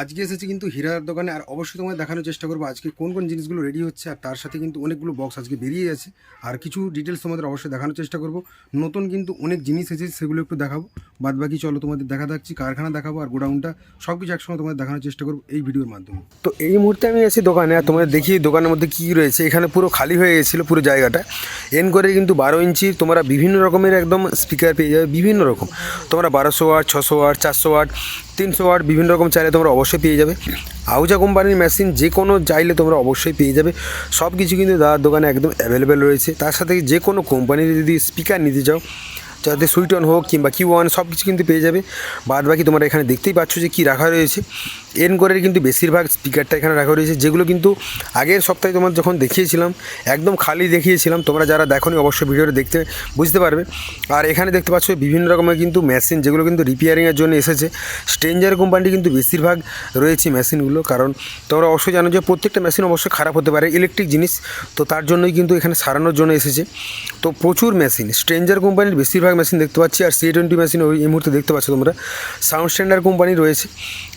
আজকে এসেছি কিন্তু হীরার দোকানে, আর অবশ্যই তোমায় দেখানোর চেষ্টা করব আজকে কোন কোন জিনিসগুলো রেডি হচ্ছে, আর তার সাথে কিন্তু অনেকগুলো বক্স আজকে বেরিয়ে গেছে। আর কিছু ডিটেলস তোমাদের অবশ্যই দেখানোর চেষ্টা করব। নতুন কিন্তু অনেক জিনিস এসেছে, সেগুলো একটু দেখাবো। বাদ বাকি চলো তোমাদের দেখা থাকছি কারখানা দেখাবো আর গোডাউনটা সব কিছু একসঙ্গে তোমাদের দেখানোর চেষ্টা করব এই ভিডিওর মাধ্যমে। তো এই মুহূর্তে আমি আছি দোকানে, আর তোমাদের দেখি দোকানের মধ্যে কী রয়েছে। এখানে পুরো খালি হয়ে গেছিল পুরো জায়গাটা। এন করে কিন্তু বারো ইঞ্চি, তোমরা বিভিন্ন রকমের একদম স্পিকার পেয়ে যাবে, বিভিন্ন রকম। তোমরা বারোশো ওয়াট, ছশো ওয়াট, চারশো ওয়াট তিনশো ওয়াট বিভিন্ন রকম চাইলে তোমরা অবশ্যই পেয়ে যাবে। আউজা কোম্পানির মেশিন যে কোনো চাইলে তোমরা অবশ্যই পেয়ে যাবে। সব কিছু কিন্তু দাদার দোকানে একদম অ্যাভেলেবেল রয়েছে। তার সাথে যে কোনো কোম্পানির যদি স্পিকার নিতে চাও, যাতে সুইট অন হোক কিংবা কিউ ওয়ান সব কিছু কিন্তু পেয়ে যাবে। বাদ বাকি তোমরা এখানে দেখতেই পাচ্ছ যে কী রাখা রয়েছে। এন করে কিন্তু বেশিরভাগ স্পিকারটা এখানে রাখা রয়েছে, যেগুলো কিন্তু আগের সপ্তাহে তোমার যখন দেখিয়েছিলাম, একদম খালি দেখিয়েছিলাম, তোমরা যারা দেখোনি অবশ্যই ভিডিওটা দেখতে বুঝতে পারবে। আর এখানে দেখতে পাচ্ছ বিভিন্ন রকমের কিন্তু মেশিন যেগুলো কিন্তু রিপেয়ারিংয়ের জন্য এসেছে। স্ট্রেঞ্জার কোম্পানি কিন্তু বেশিরভাগ রয়েছে মেশিনগুলো কারণ তোমরা অবশ্যই জানো যে প্রত্যেকটা মেশিন অবশ্যই খারাপ হতে পারে ইলেকট্রিক জিনিস, তো তার জন্যই কিন্তু এখানে সারানোর জন্য এসেছে। তো প্রচুর মেশিন স্ট্রেঞ্জার কোম্পানির বেশিরভাগ মেশিন দেখতে পাচ্ছি, আর সি টোয়েন্টি মেশিন ওই এই মুহূর্তে দেখতে পাচ্ছ তোমরা। সাউন্ড স্ট্যান্ডার্ড কোম্পানি রয়েছে।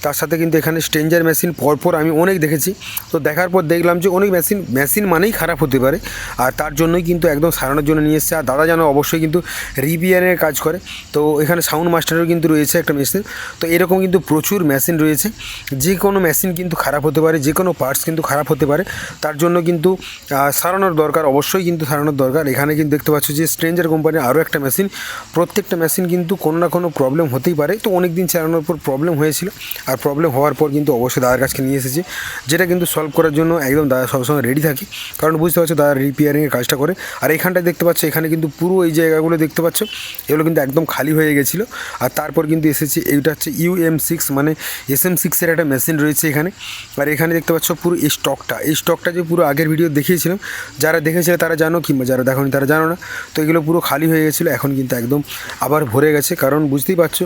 তার সাথে কিন্তু এখানে স্ট্রেঞ্জার মেশিন পরপর আমি অনেক দেখেছি। তো দেখার পর দেখলাম যে অনেক মেশিন মেশিন মানেই খারাপ হতে পারে। আর তার জন্যই কিন্তু একদম সারানোর জন্য নিয়ে এসছে। আর দাদা যেন অবশ্যই কিন্তু রিপিয়ারের কাজ করে। তো এখানে সাউন্ড মাস্টারও কিন্তু রয়েছে একটা মেশিন তো এরকম কিন্তু প্রচুর মেশিন রয়েছে। যে কোনো মেশিন কিন্তু খারাপ হতে পারে, যে কোনো পার্টস কিন্তু খারাপ হতে পারে। তার জন্য কিন্তু সারানোর দরকার, অবশ্যই কিন্তু সারানোর দরকার। এখানে কিন্তু দেখতে পাচ্ছ যে স্ট্রেঞ্জার কোম্পানির আরও একটা মেশিন প্রত্যেকটা মেশিন কিন্তু কোনো না কোনো প্রবলেম হতেই পারে। তো অনেক দিন চালানোর পর প্রবলেম হয়েছিল। আর প্রবলেম হওয়ার পর কিন্তু অবশ্যই দাদার কাছকে নিয়ে এসেছি, যেটা কিন্তু সলভ করার জন্য একদম দাদা সবসময় রেডি থাকি। কারণ বুঝতে পারছ, দাদা রিপেয়ারিংয়ের কাজটা করে। আর এখানটায় দেখতে পাচ্ছ, এখানে কিন্তু পুরো এই জায়গাগুলো দেখতে পাচ্ছ, এগুলো কিন্তু একদম খালি হয়ে গেছিল। আর তারপর কিন্তু এসেছি, এইটা হচ্ছে ইউএম সিক্স মানে এস এম সিক্সের একটা মেশিন রয়েছে এখানে। আর এখানে দেখতে পাচ্ছ পুরো এই স্টকটা এই স্টকটা যে পুরো আগের ভিডিও দেখিয়েছিলাম, যারা দেখেছিলে তারা জানো কিংবা যারা দেখোনি তারা জানো না। তো এগুলো পুরো খালি হয়ে গেছিল, এখন কিন্তু একদম আবার ভরে গেছে। কারণ বুঝতেই পারছ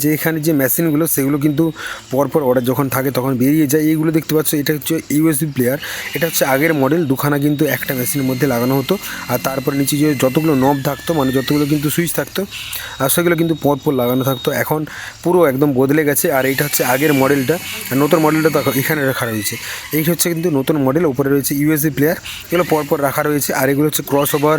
যে এখানে যে মেশিনগুলো, সেগুলো কিন্তু পরপর অর্ডার যখন থাকে তখন বেরিয়ে যায়। এইগুলো দেখতে পাচ্ছ, এটা হচ্ছে ইউএসবি প্লেয়ার এটা হচ্ছে আগের মডেল দুখানা কিন্তু একটা মেশিনের মধ্যে লাগানো হতো। আর তারপরে নিচে যে যতগুলো নব থাকতো মানে যতগুলো কিন্তু সুইচ থাকতো, আর সেগুলো কিন্তু পরপর লাগানো থাকতো। এখন পুরো একদম বদলে গেছে, আর এইটা হচ্ছে আগের মডেলটা আর নতুন মডেলটা দেখো, এখানে রাখা রয়েছে। এই হচ্ছে কিন্তু নতুন মডেল উপরে রয়েছে ইউএসবি প্লেয়ার এগুলো পরপর রাখা রয়েছে, আর এগুলো হচ্ছে ক্রস ওভার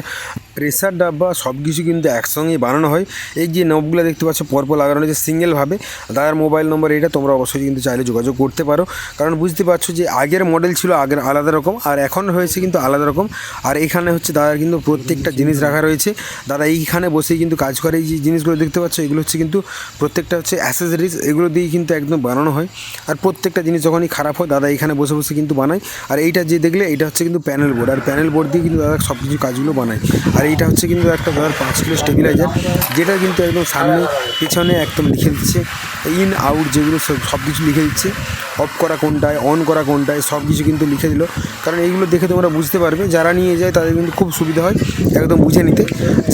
প্রেসার ডাব্বা সব কিছু কিন্তু একসঙ্গেই বানানো হয়। এই যে নবগুলো দেখতে পাচ্ছ, পরপর লাগানো হয়েছে সিঙ্গেলভাবে। দাদার মোবাইল নম্বর এটা তোমরা অবশ্যই কিন্তু চাইলে যোগাযোগ করতে পারো। কারণ বুঝতে পারছ যে আগের মডেল ছিল আগের আলাদা রকম, আর এখন হয়েছে কিন্তু আলাদা রকম। আর এখানে হচ্ছে দাদার কিন্তু প্রত্যেকটা জিনিস রাখা রয়েছে। দাদা এইখানে বসেই কিন্তু কাজ করে। এই যে জিনিসগুলো দেখতে পাচ্ছ, এগুলো হচ্ছে কিন্তু প্রত্যেকটা হচ্ছে অ্যাসেসরিজ এগুলো দিয়েই কিন্তু একদম বানানো হয়। আর প্রত্যেকটা জিনিস যখনই খারাপ হয়, দাদা এখানে বসে বসে কিন্তু বানায়। আর এইটা যে দেখলে এটা হচ্ছে কিন্তু প্যানেল বোর্ড আর প্যানেল বোর্ড দিয়ে কিন্তু দাদা সব কিছু কাজগুলো বানায়। আর এইটা হচ্ছে কিন্তু একটা ধর পাঁচ কিলো স্টেবিলাইজার যেটা কিন্তু একদম সামনে, পিছনে একদম লিখে দিচ্ছে। ইন আউট যেগুলো সব সব কিছু লিখে দিচ্ছে। অফ করা কোনটায় অন করা কোনটায়, সব কিছু কিন্তু লিখে দিল। কারণ এইগুলো দেখে তোমরা বুঝতে পারবে, যারা নিয়ে যায় তাদের কিন্তু খুব সুবিধা হয় একদম বুঝে নিতে।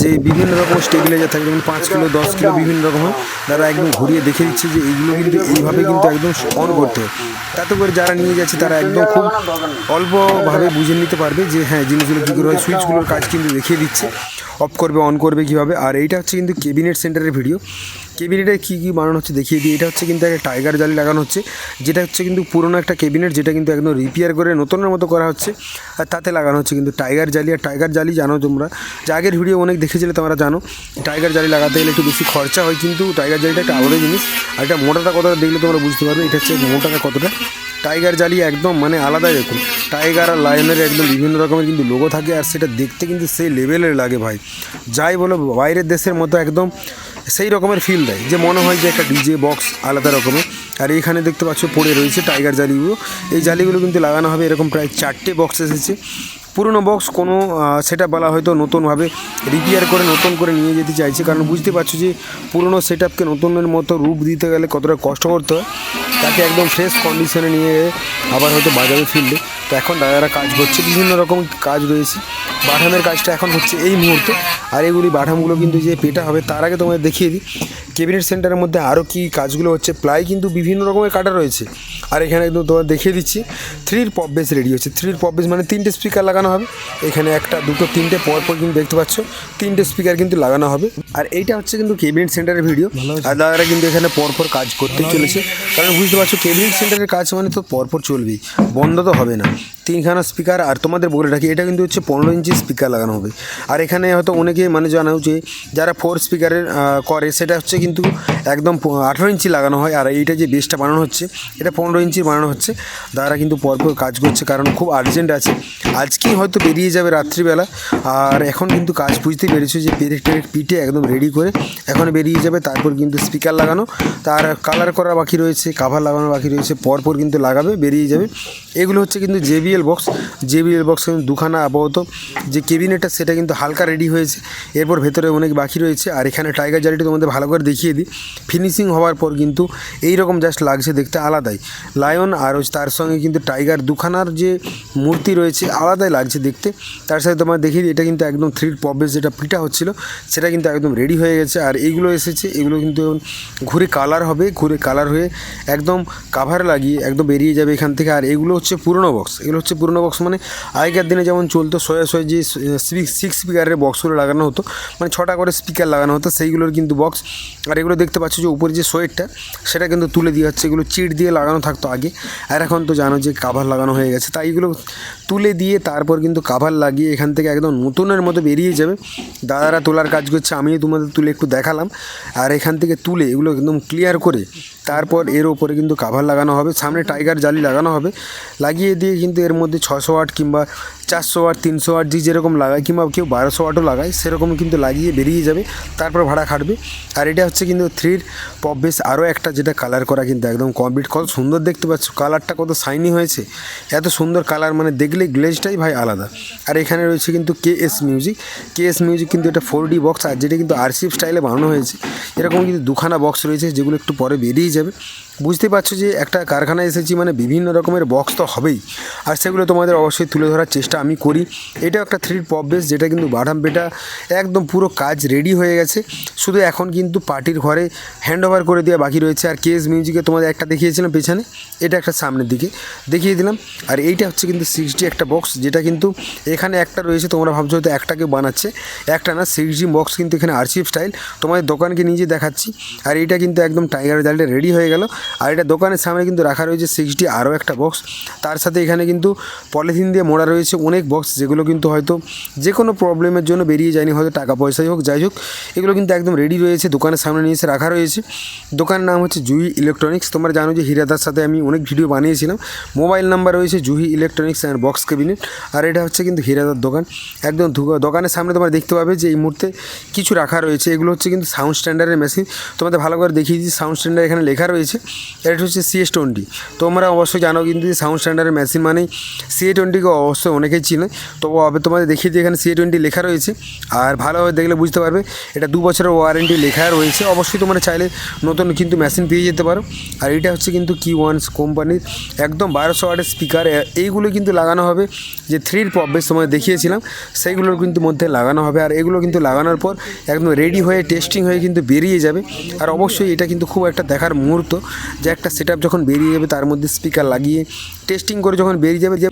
যে বিভিন্ন রকম স্টেবিলাইজার থাকে, যেমন পাঁচ কিলো, দশ কিলো, বিভিন্ন রকম হয়। তারা একদম ঘুরিয়ে দেখে দিচ্ছে যে এইগুলো কিন্তু এইভাবে কিন্তু একদম অন করতে হয়। তাতে করে যারা নিয়ে যাচ্ছে তারা একদম খুব অল্পভাবে বুঝে নিতে পারবে যে হ্যাঁ জিনিসগুলো কী করে হয় সুইচগুলোর কাজ কিন্তু দেখিয়ে দিচ্ছে। অফ করবে অন করবে কীভাবে। আর এইটা হচ্ছে কিন্তু কেবিনেট সেন্টারের ভিডিও কেবিনেটে কী কী বানানো হচ্ছে দেখিয়ে দিই। এটা হচ্ছে কিন্তু একটা টাইগার জালি লাগানো হচ্ছে। যেটা হচ্ছে কিন্তু পুরনো একটা কেবিনেট যেটা কিন্তু একদম রিপেয়ার করে নতুনের মতো করা হচ্ছে। আর তাতে লাগানো হচ্ছে কিন্তু টাইগার জালি। আর টাইগার জালি জানো তোমরা? যে আগের ভিডিও অনেক দেখেছিলে তোমরা জানো, টাইগার জালি লাগাতে গেলে একটু বেশি খরচা হয় কিন্তু টাইগার জালিটা একটা আলাদা জিনিস। আর এটা মোটাটা কতটা দেখলে তোমরা বুঝতে পারবে, এটা হচ্ছে মোটাটা কতটা। টাইগার জালি একদম মানে আলাদাই দেখুন। টাইগার আর লায়নের একদম বিভিন্ন রকমের কিন্তু লোগো থাকে, আর সেটা দেখতে কিন্তু সেই লেভেলের লাগে ভাই। যাই বলো, বাইরের দেশের মতো একদম সেই রকমের ফিল দেয়। যে মনে হয় যে একটা ডিজে বক্স আলাদা রকমের। আর এইখানে দেখতে পাচ্ছ পড়ে রয়েছে টাইগার জালিগুলো। এই জালিগুলো কিন্তু লাগানো হবে এরকম প্রায় চারটে বক্স এসেছে। পুরনো বক্স কোনো সেটা বলা হয়তো নতুনভাবে রিপেয়ার করে নতুন করে নিয়ে যেতে চাইছে। কারণ বুঝতে পারছ যে পুরনো সেট আপকে নতুনের মতো রূপ দিতে গেলে কতটা কষ্ট করতে হয়। তাকে একদম ফ্রেশ কন্ডিশনে নিয়ে আবার হয়তো বাজাবে ফিরলে তো এখন দাদারা কাজ করছে, বিভিন্ন রকম কাজ রয়েছে। বাঠামের কাজটা এখন হচ্ছে এই মুহূর্তে। আর এগুলি বাঠামগুলো কিন্তু যে পেটা হবে, তার আগে তোমাদের দেখিয়ে দিই। ক্যাবিনেট সেন্টারের মধ্যে আরও কি কাজগুলো হচ্ছে প্লাই কিন্তু বিভিন্ন রকমের কাটা রয়েছে। আর এখানে কিন্তু তোমার দেখিয়ে দিচ্ছি থ্রির পপ বেস রেডি হচ্ছে। থ্রির পপ বেস মানে তিনটে স্পিকার লাগানো হবে। এখানে একটা দুটো তিনটে পর পর কিন্তু দেখতে পাচ্ছ তিনটে স্পিকার কিন্তু লাগানো হবে। আর এইটা হচ্ছে কিন্তু ক্যাবিনেট সেন্টারের ভিডিও। আর দাদারা কিন্তু এখানে পরপর কাজ করতেই চলেছে। কারণ বুঝতে পারছ ক্যাবিনেট সেন্টারের কাজ মানে তো পরপর চলবেই বন্ধ তো হবে না। তিনখানা স্পিকার আর তোমাদের বলে রাখি, এটা কিন্তু হচ্ছে পনেরো ইঞ্চি স্পিকার লাগানো হবে। আর এখানে হয়তো অনেকে মানে জানাও যে যারা ফোর স্পিকারের করে, সেটা হচ্ছে কিন্তু একদম আঠেরো ইঞ্চি লাগানো হয়, আর এইটা যে বেসটা বানানো হচ্ছে, এটা পনেরো ইঞ্চি বানানো হচ্ছে। তারা কিন্তু পরপর কাজ করছে, কারণ খুব আর্জেন্ট আছে। আজকেই হয়তো বেরিয়ে যাবে রাত্রিবেলা, আর এখন কিন্তু কাজ বুঝতেই পেরেছ যে পেরেক টেরেক পিঠে একদম রেডি করে এখন বেরিয়ে যাবে, তারপর কিন্তু স্পিকার লাগানো। তার কালার করা বাকি রয়েছে কাভার লাগানো বাকি রয়েছে, পরপর কিন্তু লাগাবে, বেরিয়ে যাবে। এগুলো হচ্ছে কিন্তু জেবিএল বক্স জেবিএল বক্স কিন্তু দুখানা আপাতত। যে কেবিনেটটা সেটা কিন্তু হালকা রেডি হয়েছে। এরপর ভেতরে অনেক বাকি রয়েছে। আর এখানে টাইগার জারিটা তোমাদের ভালো করে দেখিয়ে দিই। ফিনিশিং হওয়ার পর কিন্তু এই রকম জাস্ট লাগছে দেখতে আলাদাই। লায়ন আর তার সঙ্গে কিন্তু টাইগার দুখানার যে মূর্তি রয়েছে, আলাদাই লাগছে দেখতে। তার সাথে তোমার দেখিয়ে দিই, এটা কিন্তু একদম থ্রির পবের যেটা পিঠা হচ্ছিল, সেটা কিন্তু একদম রেডি হয়ে গেছে। আর এইগুলো এসেছে, এগুলো কিন্তু ঘুরে কালার হবে, ঘুরে কালার হয়ে একদম কাভার লাগিয়ে একদম বেরিয়ে যাবে এখান থেকে। আর এগুলো হচ্ছে পুরনো বক্স এগুলো হচ্ছে পুরনো বক্স মানে আগেকার দিনে যেমন চলতো, শয়ে শয়ে যে সিক্স স্পিকারের বক্সগুলো লাগানো হতো মানে ছটা করে স্পিকার লাগানো হতো, সেইগুলোর কিন্তু বক্স আর এগুলো দেখতে পাচ্ছ যে উপরে যে সোয়েটটা সেটা কিন্তু তুলে দিয়ে হচ্ছে, এগুলো চিট দিয়ে লাগানো থাকতো আগে। আর এখন তো জানো যে কাভার লাগানো হয়ে গেছে, তাই এগুলো তুলে দিয়ে তারপর কিন্তু কাভার লাগিয়ে এখান থেকে একদম নতুনের মতো বেরিয়ে যাবে। দাদারা তোলার কাজ করছে, আমিও তোমাদের তুলে একটু দেখালাম। আর এখান থেকে তুলে এগুলো একদম ক্লিয়ার করে, তারপর এর ওপরে কিন্তু কাভার লাগানো হবে, সামনে টাইগার জালি লাগানো হবে। লাগিয়ে দিয়ে কিন্তু এর মধ্যে ছশো ওয়াট কিংবা চারশো ওয়াট তিনশো ওয়াট যে যেরকম লাগায় কিংবা কেউ বারোশো ওয়াটও লাগায়, সেরকম কিন্তু লাগিয়ে বেরিয়ে যাবে, তারপর ভাড়া খাটবে। আর এটা হচ্ছে কিন্তু থ্রির পপ বেস আরও একটা যেটা কালার করা কিন্তু একদম কমপ্লিট কত সুন্দর দেখতে পাচ্ছ। কালারটা কত শাইনি হয়েছে, এত সুন্দর কালার মানে দেখলে গ্লেজটাই ভাই আলাদা। আর এখানে রয়েছে কিন্তু K S music K S music কিন্তু এটা ফোর ডি বক্স আর যেটা কিন্তু আরসিএফ স্টাইলে বানানো হয়েছে। এরকম কিন্তু দুখানা বক্স রয়েছে, যেগুলো একটু পরে বেরিয়ে যাবে। বুঝতে পারছ যে একটা কারখানায় এসেছি মানে বিভিন্ন রকমের বক্স তো হবেই। আর সেগুলো তোমাদের অবশ্যই তুলে ধরার চেষ্টা আমি করি, এটাও একটা থ্রির পপ বেস যেটা কিন্তু বাটাম পেটা একদম পুরো কাজ রেডি হয়ে গেছে। শুধু এখন কিন্তু পার্টির ঘরে হ্যান্ড ওভার করে দেওয়া বাকি রয়েছে। আর কেএস মিউজিকে তোমাদের একটা দেখিয়েছিলাম পেছনে, এটা একটা সামনের দিকে দেখিয়ে দিলাম। আর এইটা হচ্ছে কিন্তু সিক্সটি একটা বক্স যেটা কিন্তু এখানে একটা রয়েছে, তোমরা ভাবছ হয়তো একটাকে বানাচ্ছে। একটা না সিক্সটি বক্স কিন্তু এখানে আরসিএফ স্টাইল তোমাদের দোকানকে নিজে দেখাচ্ছি। আর এইটা কিন্তু একদম টাইগার জালটা রেডি হয়ে গেল। আর এটা দোকানের সামনে কিন্তু রাখা রয়েছে সিক্সটি আরও একটা বক্স তার সাথে এখানে কিন্তু পলিথিন দিয়ে মোড়া রয়েছে অনেক বক্স যেগুলো কিন্তু হয়তো যে কোনো প্রবলেমের জন্য বেরিয়ে যায়নি, হয়তো টাকা পয়সাই হোক, যাই হোক, এগুলো কিন্তু একদম রেডি রয়েছে, দোকানের সামনে নিয়ে এসে রাখা রয়েছে। দোকানের নাম হচ্ছে জুহি ইলেকট্রনিক্স তোমরা জানো যে হিরাদার সাথে আমি অনেক ভিডিও বানিয়েছিলাম। মোবাইল নাম্বার রয়েছে Juhi electronics and box cabinet আর এটা হচ্ছে কিন্তু হিরাদার দোকান। একদম দোকানের সামনে তোমরা দেখতে পাবে যে এই মুহূর্তে কিছু রাখা রয়েছে। এগুলো হচ্ছে কিন্তু সাউন্ড স্ট্যান্ডার্ডের মেশিন তোমাদের ভালো করে দেখিয়ে দিচ্ছি সাউন্ড স্ট্যান্ডার্ড এখানে লেখা রয়েছে। এটা হচ্ছে সিএস টোয়েন্টি তোমরা অবশ্যই জানো কিন্তু সাউন্ড স্ট্যান্ডার্ডের মেশিন মানেই সিএ টোয়েন্টিকে অবশ্যই অনেকেই চিনে আবার তোমাদের দেখিয়ে দিই, এখানে সিএ টোয়েন্টি লেখা রয়েছে। আর ভালোভাবে দেখলে বুঝতে পারবে, এটা দু বছরের ওয়ারেন্টি লেখা রয়েছে। অবশ্যই তোমরা চাইলে নতুন কিন্তু মেশিন পেয়ে যেতে পারো। আর এটা হচ্ছে কিন্তু কি ওয়ান্স কোম্পানির একদম বারোশো ওয়াটের স্পিকার এইগুলো কিন্তু লাগানো হবে যে থ্রির বেশ তোমায় দেখিয়েছিলাম, সেইগুলোর কিন্তু মধ্যে লাগানো হবে। আর এগুলো কিন্তু লাগানোর পর একদম রেডি হয়ে টেস্টিং হয়ে কিন্তু বেরিয়ে যাবে। আর অবশ্যই এটা কিন্তু খুব একটা দেখার মুহূর্ত যে একটা সেট যখন বেরিয়ে যাবে, তার মধ্যে স্পিকার লাগিয়ে টেস্টিং করে যখন বেরিয়ে যাবে, যে